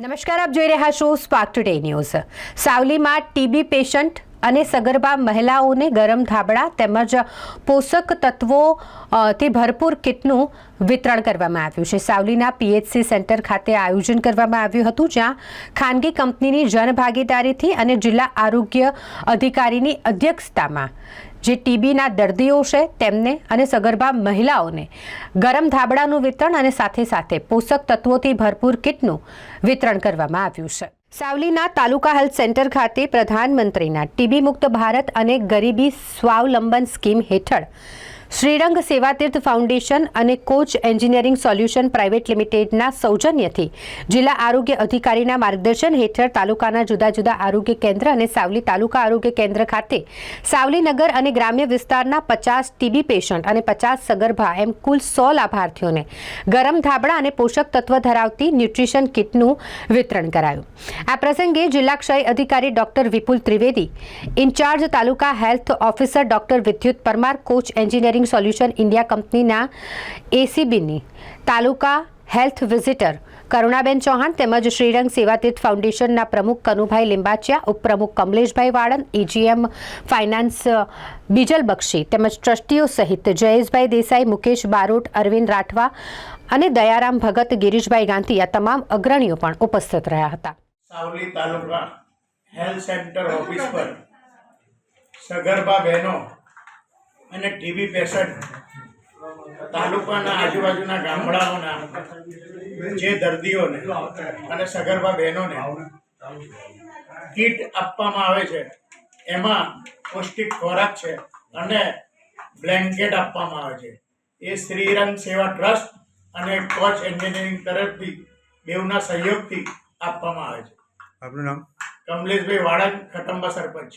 નમસ્કાર, આપ જોઈ રહ્યા છો સ્પાર્ક ટુડે ન્યૂઝ સાવલીમાં ટીબી પેશન્ટ અને સગર્ભા મહિલાઓને ગરમ ધાબળા તેમજ પોષક તત્વો થી ભરપૂર કિટનું વિતરણ કરવામાં આવ્યું છે. સાવલીના પીએચસી સેન્ટર ખાતે આયોજન કરવામાં આવ્યું હતું, જ્યાં ખાનગી કંપનીની જનભાગીદારીથી અને જિલ્લા આરોગ્ય અધિકારીની અધ્યક્ષતામાં જે ટીબીના દર્દીઓ છે, તેમને અને સગર્ભા મહિલાઓને ગરમ ધાબળાનું વિતરણ અને સાથે સાથે પોષક તત્વોથી ભરપૂર કિટનું વિતરણ કરવામાં આવ્યું છે. સાવલીના તાલુકા હેલ્થ સેન્ટર ખાતે પ્રધાનમંત્રીના ટીબી મુક્ત ભારત અને ગરીબી સ્વાવલંબન સ્કીમ હેઠળ શ્રીરંગ સેવાતીર્થ ફાઉન્ડેશન અને કોચ એન્જિનિયરિંગ સોલ્યુશન પ્રાઇવેટ લિમિટેડના સૌજન્યથી જિલ્લા આરોગ્ય અધિકારીના માર્ગદર્શન હેઠળ તાલુકાના જુદા જુદા આરોગ્ય કેન્દ્ર અને સાવલી તાલુકા આરોગ્ય કેન્દ્ર ખાતે સાવલીનગર અને ગ્રામ્ય વિસ્તારના પચાસ ટીબી પેશન્ટ અને પચાસ સગર્ભા એમ કુલ સો લાભાર્થીઓને ગરમ ધાબળા અને પોષક તત્વ ધરાવતી ન્યુટ્રિશન કિટનું વિતરણ કરાયું. આ પ્રસંગે જિલ્લા ક્ષય અધિકારી doctor Vipul Trivedi, incharge taluka health officer doctor Vidyut Parmar, Koch engineering solution India કંપનીના એસીબીની. તાલુકા હેલ્થ વિઝિટર કરુણાબેન ચૌહાણ તેમજ શ્રીરંગ સેવાતીર્થ ફાઉન્ડેશનના પ્રમુખ કનુભાઈ લિંબાચિયા, ઉપપ્રમુખ કમલેશભાઈ વાળન એજીએમ ફાઇનાન્સ બીજલ બક્ષી તેમજ ટ્રસ્ટીઓ સહિત જયેશભાઈ દેસાઈ, મુકેશ બારોટ, અરવિંદ રાઠવા અને દયારામ ભગત, ગિરીશભાઈ ગાંધી આ તમામ અગ્રણીઓ પણ ઉપસ્થિત રહ્યા હતા. Savli taluka health centre office પર સગર્ભા બહેનો અને ટીબી પેશન્ટ તાલુકાના આજુબાજુના ગામડાઓના જે દર્દીઓને અને સગર્ભા બહેનોને કીટ આપવામાં આવે છે એમાં પૌષ્ટિક ખોરાક છે અને બ્લેન્કેટ આપવામાં આવે છે. એ શ્રીરંગ સેવા ટ્રસ્ટ અને કોચ એન્જિનિયરિંગ તરફથી બેઉના સહયોગથી આપવામાં આવે છે. આપનું નામ? કમલેશભાઈ વાળંદ ખટંબા સરપંચ.